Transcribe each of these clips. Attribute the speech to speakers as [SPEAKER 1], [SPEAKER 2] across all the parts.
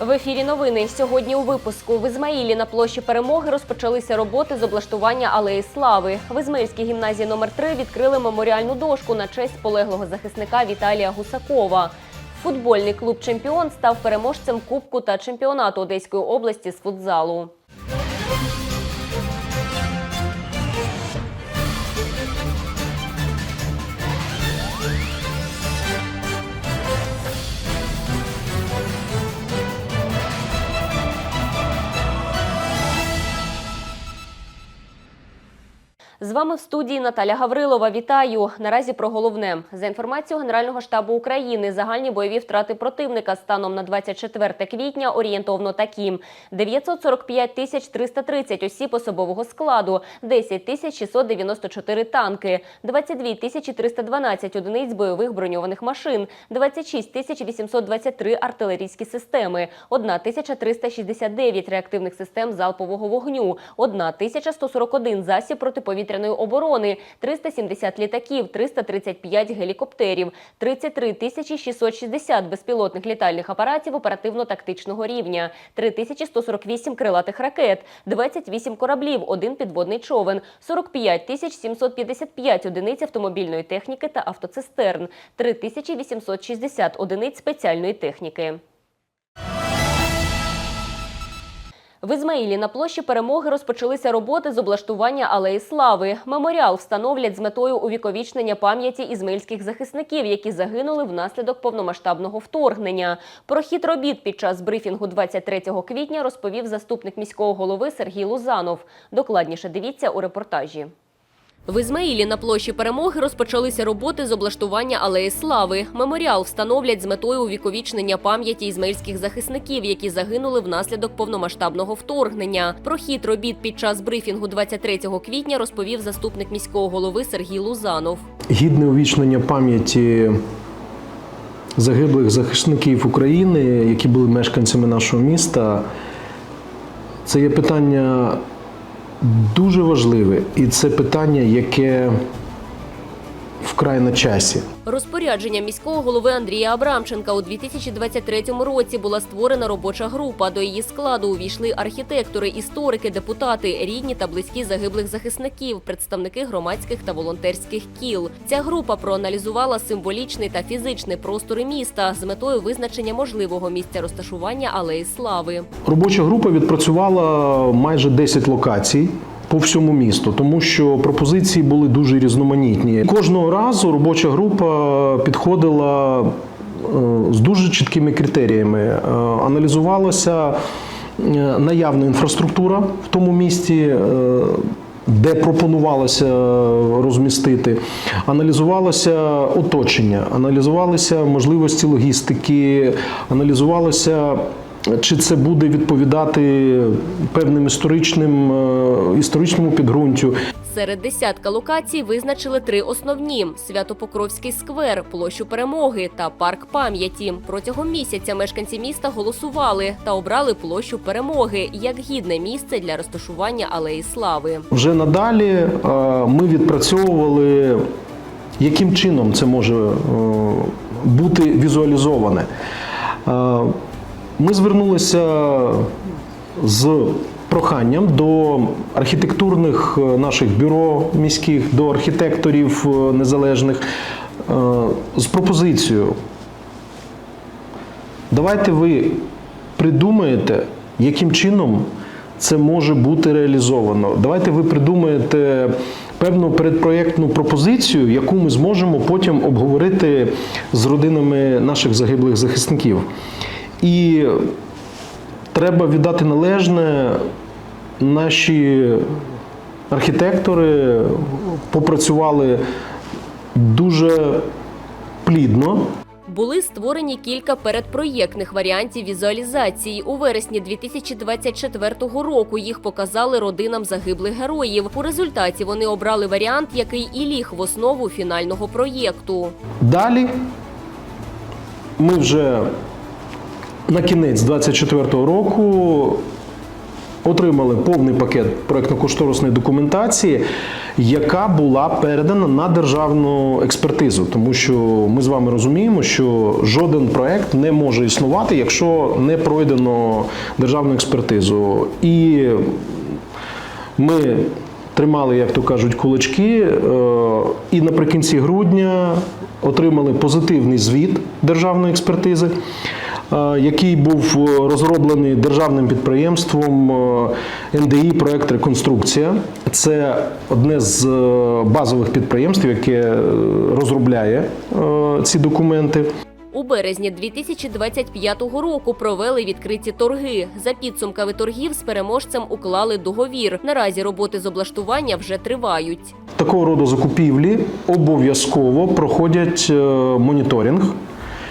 [SPEAKER 1] В ефірі новини сьогодні у випуску в Ізмаїлі на площі перемоги розпочалися роботи з облаштування алеї слави. В Ізмаїльській гімназії номер 3 відкрили меморіальну дошку на честь полеглого захисника Віталія Гусакова. Футбольний клуб Чемпіон став переможцем Кубку та чемпіонату Одеської області з футзалу. З вами в студії Наталя Гаврилова. Вітаю. Наразі про головне. За інформацією Генерального штабу України, загальні бойові втрати противника станом на 24 квітня орієнтовно такі: 945 тисяч 330 осіб особового складу, 10 тисяч 694 танки, 22 тисячі 312 одиниць бойових броньованих машин, 26 тисяч 823 артилерійські системи, 1 тисяча 369 реактивних систем залпового вогню, 1 тисяча 141 засіб протиповітряної оборони, 370 літаків, 335 гелікоптерів, 33 тисячі 660 безпілотних літальних апаратів оперативно-тактичного рівня, 3148 крилатих ракет, 28 кораблів, один підводний човен, 45 тисяч 755 одиниць автомобільної техніки та автоцистерн, 3860 одиниць спеціальної техніки. В Ізмаїлі на площі перемоги розпочалися роботи з облаштування алеї слави. Меморіал встановлять з метою увіковічнення пам'яті ізмаїльських захисників, які загинули внаслідок повномасштабного вторгнення. Про хід робіт під час брифінгу 23 квітня розповів заступник міського голови Сергій Лузанов. Докладніше дивіться у репортажі. В Ізмаїлі на площі перемоги розпочалися роботи з облаштування алеї слави. Меморіал встановлять з метою увіковічнення пам'яті ізмаїльських захисників, які загинули внаслідок повномасштабного вторгнення. Про хід робіт під час брифінгу 23 квітня розповів заступник міського голови Сергій Лузанов.
[SPEAKER 2] Гідне увічнення пам'яті загиблих захисників України, які були мешканцями нашого міста, це є питання дуже важливе, і це питання, яке вкрай на часі.
[SPEAKER 1] Розпорядження міського голови Андрія Абрамченка у 2023 році була створена робоча група. До її складу увійшли архітектори, історики, депутати, рідні та близькі загиблих захисників, представники громадських та волонтерських кіл. Ця група проаналізувала символічний та фізичний простори міста з метою визначення можливого місця розташування алеї слави.
[SPEAKER 2] Робоча група відпрацювала майже 10 локацій. По всьому місту, тому що пропозиції були дуже різноманітні. Кожного разу робоча група підходила е, з дуже чіткими критеріями. Е, Аналізувалася е, наявна інфраструктура в тому місті. Де пропонувалося розмістити, аналізувалося оточення, аналізувалися можливості логістики, аналізувалося чи це буде відповідати певним історичним е, історичному підґрунтю.
[SPEAKER 1] Серед десятка локацій визначили три основні: Свято-Покровський сквер, площу перемоги та парк пам'яті. Протягом місяця мешканці міста голосували та обрали площу перемоги як гідне місце для розташування алеї слави.
[SPEAKER 2] Вже надалі е, ми відпрацьовували, яким чином це може е, бути візуалізоване. Ми звернулися з проханням до архітектурних е, наших бюро міських, до архітекторів е, незалежних е, з пропозицією. Давайте ви придумаєте, яким чином це може бути реалізовано. Давайте ви придумаєте певну передпроєктну пропозицію, яку ми зможемо потім обговорити з родинами наших загиблих захисників. І треба віддати належне, наші архітектори попрацювали дуже плідно.
[SPEAKER 1] Були створені кілька передпроєктних варіантів візуалізації. У вересні 2024 року їх показали родинам загиблих героїв. У результаті вони обрали варіант, який і ліг в основу фінального проєкту.
[SPEAKER 2] Далі ми вже на кінець 24-го року отримали повний пакет проєктно-кошторисної документації, яка була передана на державну експертизу. Тому що ми з вами розуміємо, що жоден проєкт не може існувати, якщо не пройдено державну експертизу. І ми тримали, як то кажуть, кулачки, е, і наприкінці грудня отримали позитивний звіт державної експертизи, який був е, розроблений державним підприємством е, НДІ проект Реконструкція. Це одне з е, базових підприємств, яке розробляє ці документи.
[SPEAKER 1] У березні 2025 року провели відкриті торги. За підсумками торгів з переможцем уклали договір. Наразі роботи з облаштування вже тривають.
[SPEAKER 2] Такого роду закупівлі обов'язково проходять моніторинг,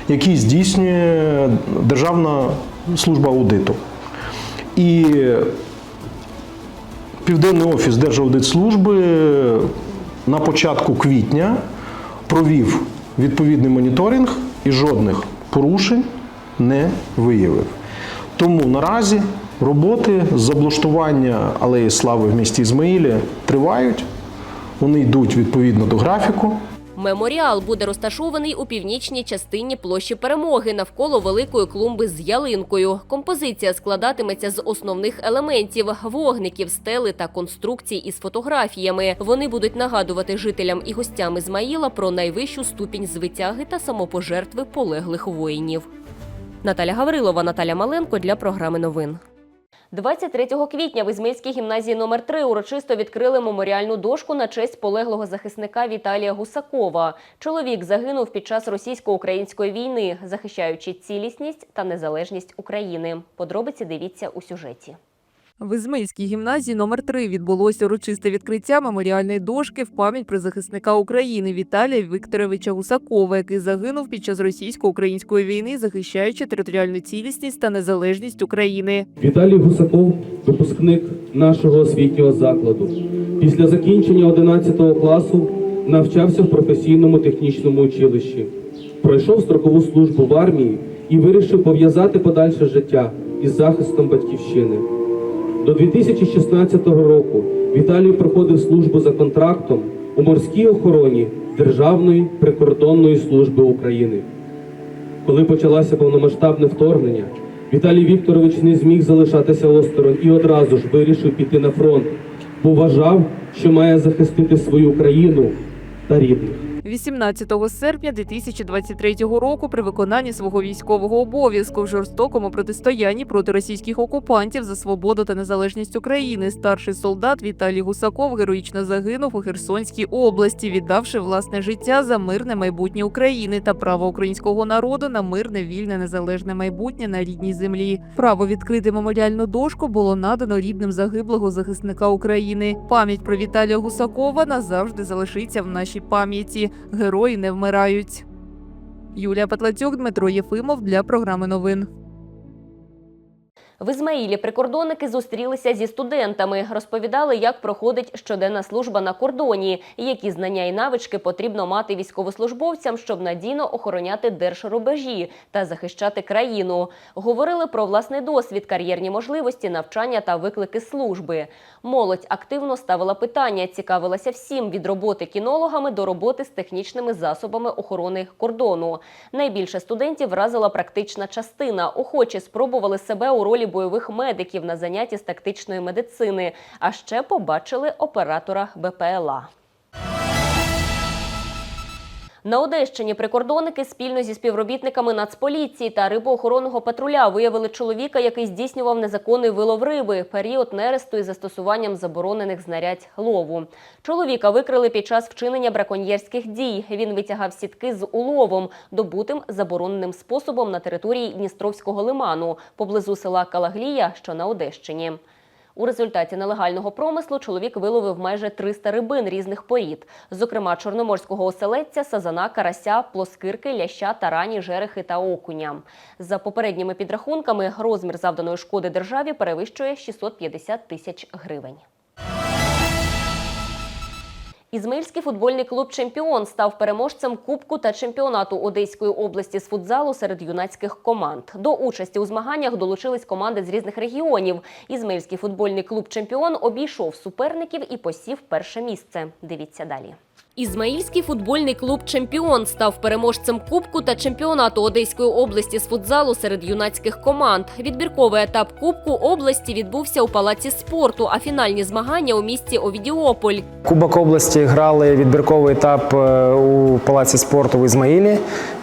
[SPEAKER 2] який здійснює Державна служба аудиту. І Південний офіс Держаудитслужби на початку квітня провів відповідний моніторинг і жодних порушень не виявив. Тому наразі роботи з облаштування алеї слави в місті Ізмаїлі тривають. Вони йдуть відповідно до графіку.
[SPEAKER 1] Меморіал буде розташований у північній частині площі перемоги навколо великої клумби з ялинкою. Композиція складатиметься з основних елементів вогників, стели та конструкцій із фотографіями. Вони будуть нагадувати жителям і гостям Ізмаїла про найвищу ступінь звитяги та самопожертви полеглих воїнів. Наталя Гаврилова, Наталя Маленко для програми новин. 23 квітня в Ізмаїльській гімназії номер 3 урочисто відкрили меморіальну дошку на честь полеглого захисника Віталія Гусакова. Чоловік загинув під час російсько-української війни, захищаючи цілісність та незалежність України. Подробиці дивіться у сюжеті.
[SPEAKER 3] В Ізмаїльській гімназії номер 3 відбулося урочисте відкриття меморіальної дошки в пам'ять про захисника України Віталія Вікторовича Гусакова, який загинув під час російсько-української війни, захищаючи територіальну цілісність та незалежність України.
[SPEAKER 4] Віталій Гусаков, випускник нашого освітнього закладу. Після закінчення 11 класу навчався в професійному технічному училищі. Пройшов строкову службу в армії і вирішив пов'язати подальше життя із захистом батьківщини. До 2016 року Віталій проходив службу за контрактом у морській охороні Державної прикордонної служби України. Коли почалося повномасштабне вторгнення, Віталій Вікторович не зміг залишатися осторонь і одразу ж вирішив піти на фронт, бо вважав, що має захистити свою країну та рідних.
[SPEAKER 3] 18 серпня 2023 року при виконанні свого військового обов'язку в жорстокому протистоянні проти російських окупантів за свободу та незалежність України старший солдат Віталій Гусаков героїчно загинув у Херсонській області, віддавши власне життя за мирне майбутнє України та право українського народу на мирне, вільне, незалежне майбутнє на рідній землі. Право відкрити меморіальну дошку було надано рідним загиблого захисника України. Пам'ять про Віталія Гусакова назавжди залишиться в нашій пам'яті. Герої не вмирають. Юлія Патлацюк, Дмитро Єфимов для програми новин.
[SPEAKER 1] В Ізмаїлі прикордонники зустрілися зі студентами, розповідали, як проходить щоденна служба на кордоні, які знання і навички потрібно мати військовослужбовцям, щоб надійно охороняти держрубежі та захищати країну. Говорили про власний досвід, кар'єрні можливості, навчання та виклики служби. Молодь активно ставила питання, цікавилася всім від роботи кінологами до роботи з технічними засобами охорони кордону. Найбільше студентів вразила практична частина. Охочі спробували себе у ролі бойових медиків на занятті з тактичної медицини, а ще побачили оператора БПЛА. На Одещині прикордонники спільно зі співробітниками Нацполіції та рибоохоронного патруля виявили чоловіка, який здійснював незаконний вилов риби, період нересту із застосуванням заборонених знарядь лову. Чоловіка викрили під час вчинення браконьєрських дій. Він витягав сітки з уловом, добутим забороненим способом на території Дністровського лиману поблизу села Калаглія, що на Одещині. У результаті нелегального промислу чоловік виловив майже 300 рибин різних порід, зокрема чорноморського оселедця, сазана, карася, плоскирки, ляща, тарані, жерехи та окуня. За попередніми підрахунками, розмір завданої шкоди державі перевищує 650 тисяч гривень. Ізмаїльський футбольний клуб Чемпіон став переможцем Кубку та чемпіонату Одеської області з футзалу серед юнацьких команд. До участі у змаганнях долучились команди з різних регіонів. Ізмаїльський футбольний клуб Чемпіон обійшов суперників і посів перше місце. Дивіться далі. Ізмаїльський футбольний клуб Чемпіон став переможцем Кубку та чемпіонату Одеської області з футзалу серед юнацьких команд. Відбірковий етап Кубку області відбувся у палаці спорту, а фінальні змагання у місті Овідіополь.
[SPEAKER 5] Кубок області грали відбірковий етап е, у Палаці спорту в Ізмаїлі.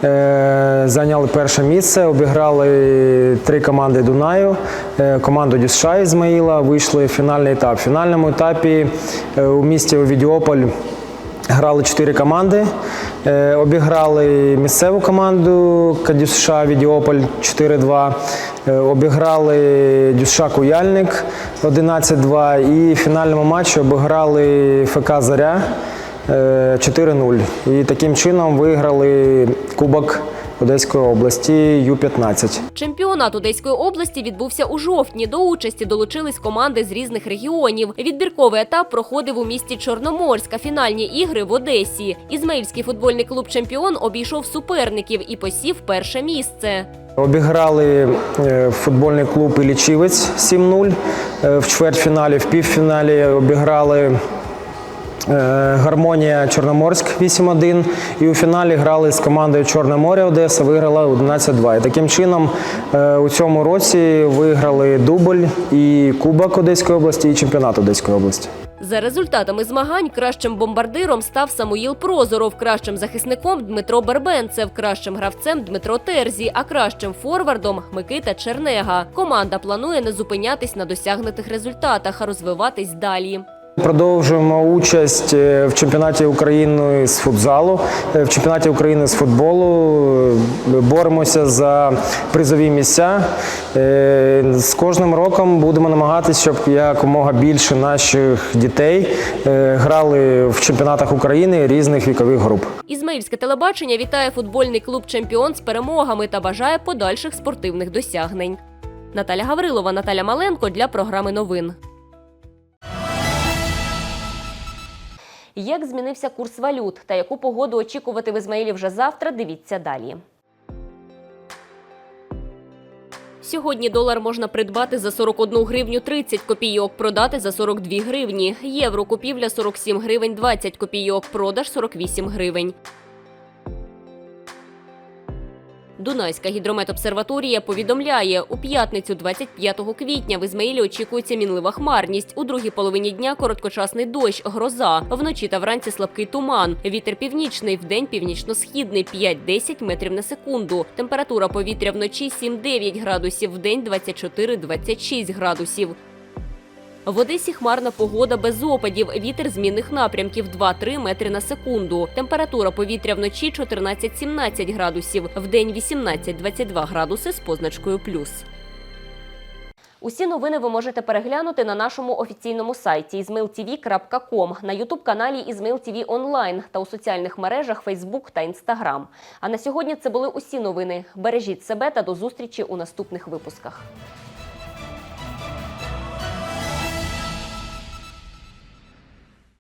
[SPEAKER 5] Е, Зайняли перше місце, обіграли три команди Дунаю, е, команду Дюсша Ізмаїла, вийшли в фінальний етап. В фінальному етапі у місті Овідіополь Грали чотири команди, Е, обіграли місцеву команду Кадюша Відіополь 4-2, Е, обіграли Дюша Куяльник 11-2 і в фінальному матчі обіграли ФК Заря е, 4-0. І таким чином виграли Кубок Одеської області Ю-15.
[SPEAKER 1] Чемпіонат Одеської області відбувся у жовтні. До участі долучились команди з різних регіонів. Відбірковий етап проходив у місті Чорноморськ, а фінальні ігри в Одесі. Ізмаїльський футбольний клуб Чемпіон обійшов суперників і посів перше місце.
[SPEAKER 5] Обіграли е, футбольний клуб Ілічівець 7-0. Е, В чвертьфіналі, в півфіналі обіграли Гармонія Чорноморськ 8-1. І у фіналі грали з командою Чорне море Одеса, виграла 11-2. І таким чином е, у цьому році виграли дубль і Кубок Одеської області, і чемпіонат Одеської області.
[SPEAKER 1] За результатами змагань кращим бомбардиром став Самуїл Прозоров, кращим захисником Дмитро Бербенцев, кращим гравцем Дмитро Терзі, а кращим форвардом Микита Чернега. Команда планує не зупинятись на досягнутих результатах, а розвиватись далі.
[SPEAKER 5] Продовжуємо участь е, в чемпіонаті України з футзалу, е, в чемпіонаті України з футболу. Е, Боремося за призові місця. З кожним роком будемо намагатися, щоб якомога більше наших дітей грали в чемпіонатах України різних вікових груп.
[SPEAKER 1] Ізмаїльське телебачення вітає футбольний клуб Чемпіон з перемогами та бажає подальших спортивних досягнень. Наталя Гаврилова, Наталя Маленко для програми новин. Як змінився курс валют та яку погоду очікувати в Ізмаїлі вже завтра, дивіться далі. Сьогодні долар можна придбати за 41 гривню 30 копійок, продати за 42 гривні. Євро купівля 47 гривень 20 копійок, продаж 48 гривень. Дунайська гідрометобсерваторія повідомляє, у п'ятницю 25 квітня в Ізмаїлі очікується мінлива хмарність. У другій половині дня короткочасний дощ, гроза. Вночі та вранці слабкий туман. Вітер північний, вдень північно-східний 5-10 метрів на секунду. Температура повітря вночі 7-9 градусів, вдень 24-26 градусів. В Одесі хмарна погода без опадів. Вітер змінних напрямків 2-3 метри на секунду. Температура повітря вночі 14-17 градусів, вдень 18-22 градуси з позначкою плюс. Усі новини ви можете переглянути на нашому офіційному сайті izmailtv.com, на ютуб-каналі IzmailTV онлайн та у соціальних мережах Facebook та Instagram. А на сьогодні це були усі новини. Бережіть себе та до зустрічі у наступних випусках.